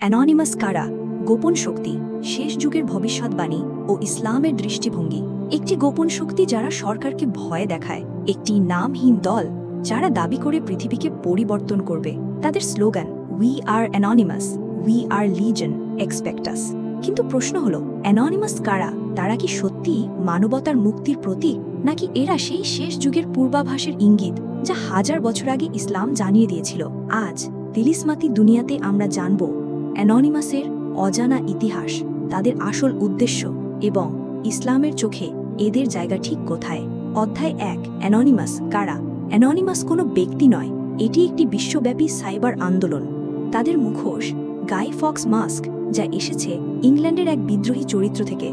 অ্যাননিমাস কারা? গোপন শক্তি, শেষ যুগের ভবিষ্যৎবাণী ও ইসলামের দৃষ্টিভঙ্গি। একটি গোপন শক্তি যারা সরকারকে ভয় দেখায়, একটি নামহীন দল যারা দাবি করে পৃথিবীকে পরিবর্তন করবে। তাদের slogan we are anonymous we are legion expect us কিন্তু প্রশ্ন হল অ্যাননিমাস কারা? তারা কি সত্যি মানবতার মুক্তির প্রতীক? নাকি এরা সেই শেষ যুগের পূর্বাভাসের ইঙ্গিত যা হাজার বছর আগে ইসলাম জানিয়ে দিয়েছিল? আজ তিলিসমাতি দুনিয়াতে আমরা জানব অ্যাননিমাসের অজানা ইতিহাস, তাদের আসল উদ্দেশ্য এবং ইসলামের চোখে এদের জায়গা ঠিক কোথায়? অধ্যায় এক, অ্যাননিমাস কারা? অ্যাননিমাস কোনো ব্যক্তি নয়, এটি একটি বিশ্বব্যাপী সাইবার আন্দোলন। তাদের মুখোশ গাই ফক্স মাস্ক, যা এসেছে ইংল্যান্ডের এক বিদ্রোহী চরিত্র থেকে।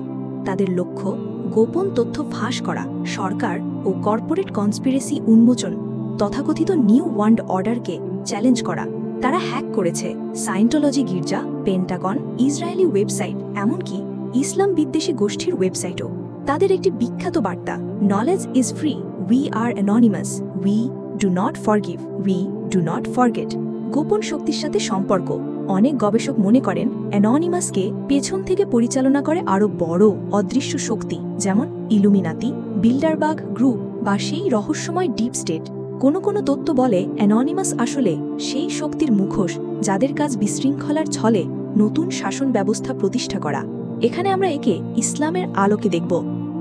তাদের লক্ষ্য, গোপন তথ্য ফাঁস করা, সরকার ও কর্পোরেট কনস্পিরেসি উন্মোচন, তথাকথিত নিউ ওয়ার্ল্ড অর্ডারকে চ্যালেঞ্জ করা। তারা হ্যাক করেছে। সায়েন্টোলজি গির্জা, পেন্টাগন, ইসরায়েলি ওয়েবসাইট, এমনকি ইসলাম বিদ্বেষী গোষ্ঠীর ওয়েবসাইটও। তাদের একটি বিখ্যাত বার্তা knowledge is free we are anonymous we do not forgive we do not forget গোপন শক্তির সাথে সম্পর্ক। অনেক গবেষক মনে করেন অ্যাননিমাসকে পেছন থেকে পরিচালনা করে আরও বড়, অদৃশ্য শক্তি, যেমন ইলুমিনাতি, বিল্ডারবাগ গ্রুপ বা সেই রহস্যময় ডিপ স্টেট। কোনো কোনো তত্ত্ব বলে, অ্যাননিমাস আসলে সেই শক্তির মুখোশ যাদের কাজ বিশৃঙ্খলার ছলে নতুন শাসন ব্যবস্থা প্রতিষ্ঠা করা। এখানে আমরা একে ইসলামের আলোকে দেখব।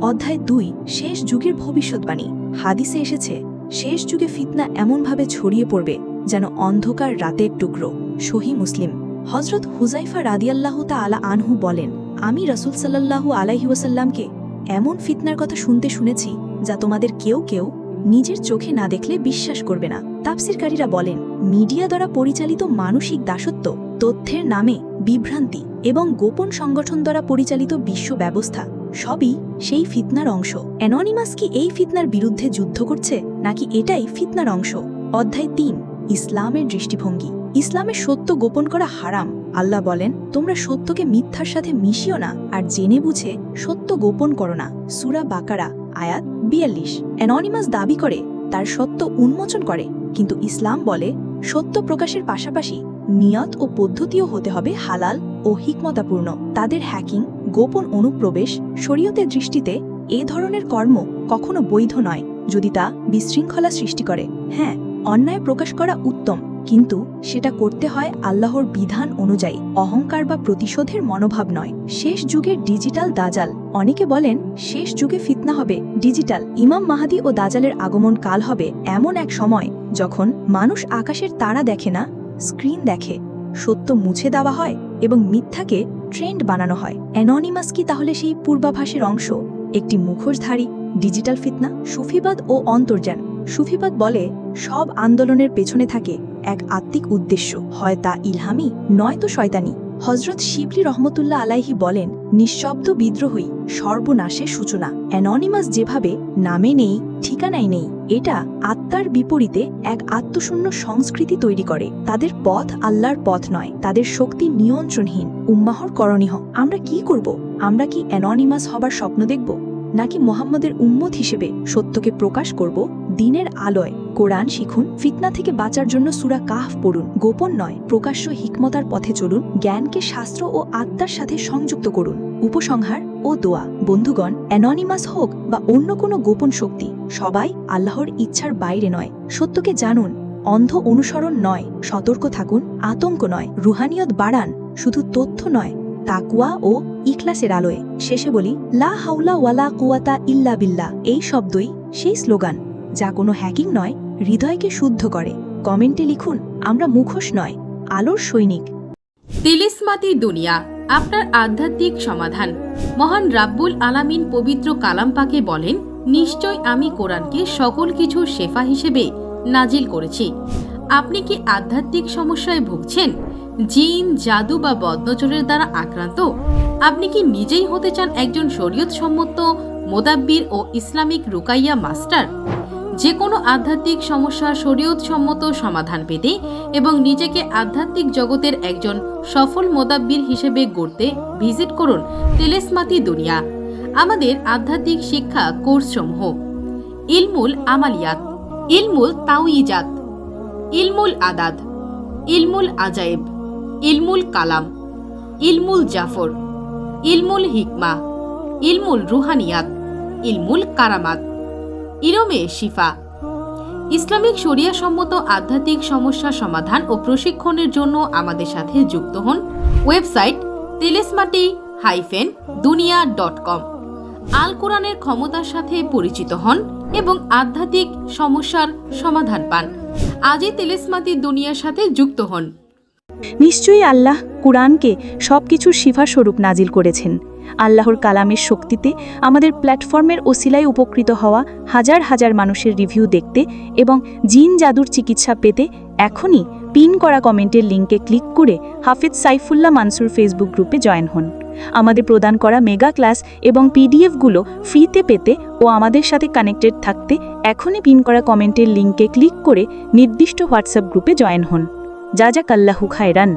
অধ্যায় দুই, শেষ যুগের ভবিষ্যৎবাণী। হাদিসে এসেছে, শেষ যুগে ফিতনা এমনভাবে ছড়িয়ে পড়বে যেন অন্ধকার রাতের টুকরো। সহি মুসলিম। হজরত হুজাইফা রাদিয়াল্লাহু আলা আনহু বলেন, আমি রসুল সাল্লাল্লাহু আলাইহি ওয়াসাল্লামকে এমন ফিতনার কথা শুনতে শুনেছি যা তোমাদের কেউ কেউ নিজের চোখে না দেখলে বিশ্বাস করবে না। তাপসিরকারীরা বলেন, মিডিয়া দ্বারা পরিচালিত মানসিক দাসত্ব, তথ্যের নামে বিভ্রান্তি এবং গোপন সংগঠন দ্বারা পরিচালিত বিশ্ব ব্যবস্থা, সবই সেই ফিতনার অংশ। অ্যাননিমাস কি এই ফিতনার বিরুদ্ধে যুদ্ধ করছে, নাকি এটাই ফিতনার অংশ? অধ্যায় তিন, ইসলামের দৃষ্টিভঙ্গি। ইসলামের সত্য গোপন করা হারাম। আল্লাহ বলেন, তোমরা সত্যকে মিথ্যার সাথে মিশিও না, আর জেনে বুঝে সত্য গোপন করো না। সুরা বাকারা, আয়াত বিয়াল্লিশ। অ্যাননিমাস দাবি করে, তার সত্য উন্মোচন করে, কিন্তু ইসলাম বলে সত্য প্রকাশের পাশাপাশি নিয়ত ও পদ্ধতিও হতে হবে হালাল ও হিকমতাপূর্ণ। তাদের হ্যাকিং গোপন অনুপ্রবেশ, শরীয়তের দৃষ্টিতে এ ধরনের কর্ম কখনো বৈধ নয়, যদি তা বিশৃঙ্খলা সৃষ্টি করে। হ্যাঁ অন্যায় প্রকাশ করা উত্তম। কিন্তু সেটা করতে হয় আল্লাহর বিধান অনুযায়ী। অহংকার বা প্রতিশোধের মনোভাব নয়। শেষ যুগের ডিজিটাল দাজাল। অনেকে বলেন, শেষ যুগে ফিতনা হবে। ডিজিটাল। ইমাম মাহাদি ও দাজালের আগমন কাল হবে। এমন এক সময় যখন মানুষ আকাশের তারা দেখে না, স্ক্রিন দেখে। সত্য মুছে দেওয়া হয় এবং মিথ্যাকে ট্রেন্ড বানানো হয়। অ্যাননিমাস কি তাহলে সেই পূর্বাভাসের অংশ? একটি মুখোশধারী, ডিজিটাল ফিতনা, সুফিবাদ ও অন্তর্যান সুফিবাদ বলে, সব আন্দোলনের পেছনে থাকে এক আত্মিক উদ্দেশ্য। হয় তা ইলহামি নয়তো শয়তানি। হজরত শিবলি রহমতুল্লাহ আলাইহি বলেন, নিঃশব্দ বিদ্রোহী সর্বনাশের সূচনা। অ্যাননিমাস যেভাবে নামে নেই, ঠিকানায় নেই, এটা আত্মার বিপরীতে এক আত্মশূন্য সংস্কৃতি তৈরি করে। তাদের পথ আল্লাহর পথ নয়, তাদের শক্তি নিয়ন্ত্রণহীন। উম্মাহর করণীয়। আমরা কি করব? আমরা কি অ্যাননিমাস হবার স্বপ্ন দেখব? নাকি মোহাম্মদের উম্মত হিসেবে সত্যকে প্রকাশ করব? দিনের আলোয় কোরআন শিখুন, ফিতনা থেকে বাঁচার জন্য সুরা কাহ পড়ুন। গোপন নয়, প্রকাশ্য হিকমতার পথে চলুন, জ্ঞানকে শাস্ত্র ও আত্মার সাথে সংযুক্ত করুন। উপসংহার ও দোয়া। বন্ধুগণ, অ্যাননিমাস হোক বা অন্য কোনো গোপন শক্তি, সবাই আল্লাহর ইচ্ছার বাইরে নয়। সত্যকে জানুন, অন্ধ অনুসরণ নয়, সতর্ক থাকুন, আতঙ্ক নয়, রুহানিয়ত বাড়ান, শুধু তথ্য নয়, তাকুয়া ও ইখলাসের আলোয় শেষে বলি, লা হাউলা ওয়ালা কুয়াতা ইল্লা বিল্লা এই শব্দই সেই স্লোগান, যা কোনো হ্যাকিং নয়, হৃদয়কে শুদ্ধ করে। কমেন্টে লিখুন, আমরা মুখোশ নয়, আলোর সৈনিক। তিলিসমাতি দুনিয়া, আপনার আধ্যাত্মিক সমাধান। মহান রাব্বুল আলামিন পবিত্র কালাম পাকে বলেন, নিশ্চয় আমি কোরআনকে সকল কিছু শেফা হিসেবে নাজিল করেছি। আপনি কি আধ্যাত্মিক সমস্যায় ভুগছেন? জিন, জাদু বা বদনজরের দ্বারা আক্রান্ত? আপনি কি নিজেই হতে চান একজন শরীয়ত সম্মত মোদাব্বির ও ইসলামিক রুকাইয়া মাস্টার? যে কোনো আধ্যাত্মিক সমস্যা শরীয়ত সম্মত সমাধান পেতে এবং নিজেকে আধ্যাত্মিক জগতের একজন সফল মোদাব্বির হিসেবে গড়তে ভিজিট করুন তেলেসমাতি দুনিয়া। আমাদের আধ্যাত্মিক শিক্ষা কোর্সসমূহ। ইলমুল আমালিয়াত। ইলমুল তাউইজাত ইলমুল আদাদ ইলমুল আজায়েব ইলমুল কালাম। ইলমুল জাফর। ইলমুল হিকমা, ইলমুল রুহানিয়াত, ইলমুল কারামাত। ইরমে শিফা। ইসলামিক শরিয়া সম্মত আধ্যাত্মিক সমস্যা সমাধান ও প্রশিক্ষণের জন্য আমাদের সাথে যুক্ত হন website Telesmati hyphen Duniya dot com. আল কোরআনের ক্ষমতার সাথে পরিচিত হন এবং আধ্যাত্মিক সমস্যার সমাধান পান। আজই তেলেসমাতি দুনিয়ার সাথে যুক্ত হন। নিশ্চয়ই আল্লাহ কুরআনকে সব কিছুর স্বরূপ নাজিল করেছেন। আল্লাহর কালামের শক্তিতে আমাদের প্ল্যাটফর্মের ওসিলায় উপকৃত হওয়া হাজার হাজার মানুষের রিভিউ দেখতে এবং জিন জাদুর চিকিৎসা পেতে এখনই পিন করা কমেন্টের লিঙ্কে ক্লিক করে হাফিজ সাইফুল্লাহ মানসুর ফেসবুক গ্রুপে জয়েন হন। আমাদের প্রদান করা মেগা ক্লাস এবং পিডিএফগুলো ফ্রিতে পেতে ও আমাদের সাথে কানেক্টেড থাকতে এখনই পিন করা কমেন্টের লিঙ্কে ক্লিক করে নির্দিষ্ট হোয়াটসঅ্যাপ গ্রুপে জয়েন হন। যা যাক আল্লাহু খায়রান